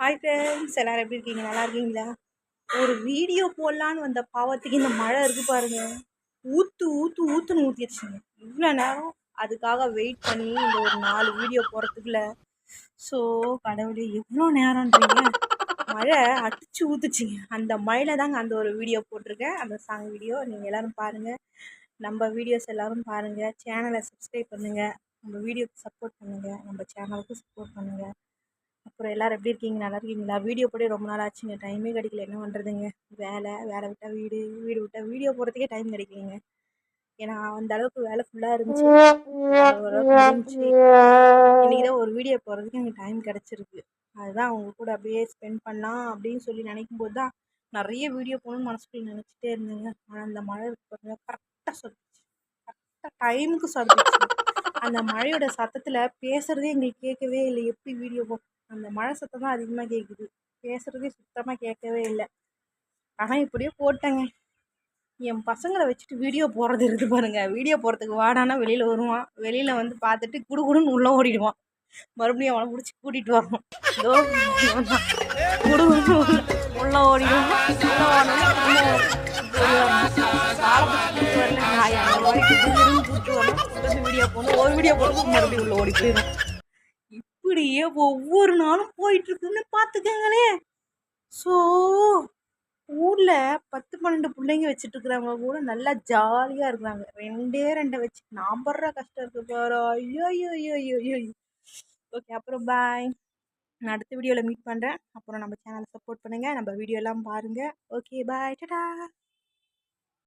Hi friends எல்லோரும் எப்படி இருக்கீங்க? நல்லா இருக்கீங்களா? ஒரு வீடியோ போடலான்னு வந்த பாவத்துக்கு இந்த மழை இருக்குது பாருங்க. ஊற்று ஊற்று ஊற்றுன்னு ஊற்றிடுச்சுங்க இவ்வளோ நேரம் அதுக்காக வெயிட் பண்ணி இந்த ஒரு நாலு வீடியோ போகிறதுக்குள்ள ஸோ கடவுளே எவ்வளோ நேரம்ன்றீங்க? மழை அடிச்சு ஊற்றுச்சிங்க அந்த மழையில் தாங்க அந்த ஒரு வீடியோ போட்டிருக்கேன். அந்த சாங் வீடியோ நீங்கள் எல்லோரும் பாருங்கள் நம்ம வீடியோஸ் எல்லோரும் பாருங்கள் சேனலை சப்ஸ்கிரைப் பண்ணுங்கள் நம்ம வீடியோக்கு சப்போர்ட் பண்ணுங்கள் நம்ம சேனலுக்கு சப்போர்ட் பண்ணுங்கள் அப்புறம் எல்லோரும் எப்படி இருக்கீங்க? நல்லா இருக்கீங்களா? வீடியோ போட ரொம்ப நாள் ஆச்சுங்க. டைமே கிடைக்கல. என்ன பண்ணுறதுங்க வேலை வேலை விட்டால் வீடு வீடு விட்டால் வீடியோ போடுறதுக்கே டைம் கிடைக்கலங்க. ஏன்னா அந்த அளவுக்கு வேலை ஃபுல்லாக இருந்துச்சு. இருந்துச்சு இன்றைக்கி தான் ஒரு வீடியோ போடுறதுக்கு எனக்கு டைம் கிடச்சிருக்கு. அதுதான் அவங்க கூட அப்படியே ஸ்பெண்ட் பண்ணலாம் அப்படின்னு சொல்லி நினைக்கும் போது தான் நிறைய வீடியோ போகணும்னு மனசுக்குள்ள நினச்சிட்டே இருந்தேங்க. ஆனால் அந்த மழை பாருங்க கரெக்டாக சொத்துச்சு. கரெக்டாக டைமுக்கு சொத்துச்சு அந்த மழையோட சத்தத்தில் பேசுகிறதே எங்களுக்கு கேட்கவே இல்லை. எப்படி வீடியோ போ அந்த மழை சத்தம் தான் அதிகமாக கேட்குது பேசுகிறதே சுத்தமாக கேட்கவே இல்லை. ஆனால் இப்படியே போட்டேங்க. என் பசங்களை வச்சுட்டு வீடியோ போடுறது இருக்குது பாருங்கள் வீடியோ போடுறதுக்கு வாடானா வெளியில் வருவான். வெளியில் வந்து பார்த்துட்டு குடு குடுன்னு உள்ளே ஓடிடுவான். மறுபடியும் அவனை பிடிச்சி கூட்டிகிட்டு வரணும் ஏதோ குடு உள்ளே ஓடிடுவான். உள்ளே வீடியோ போகணும் ஒரு வீடியோ போட்டு மறுபடியும் உள்ளே ஓடி போயிடும் இப்படியே ஒவ்வொரு நாளும் போயிட்டுருக்குன்னு பார்த்துக்கங்களே ஸோ ஊரில் பத்து பன்னெண்டு பிள்ளைங்க வச்சுட்ருக்குறவங்க கூட நல்லா ஜாலியாக இருக்கிறாங்க ரெண்டே ரெண்டை வச்சு. நான் படுற கஷ்டம் இருக்குது பாரு. ஐயோ ஐயோ ஐயோ ஐயோ ஐயோ. ஓகே அப்புறம் பாய் நான் அடுத்த வீடியோவில் மீட் பண்ணுறேன் அப்புறம் நம்ம சேனலை சப்போர்ட் பண்ணுங்கள் நம்ம வீடியோலாம் பாருங்கள் ஓகே பாய் டடா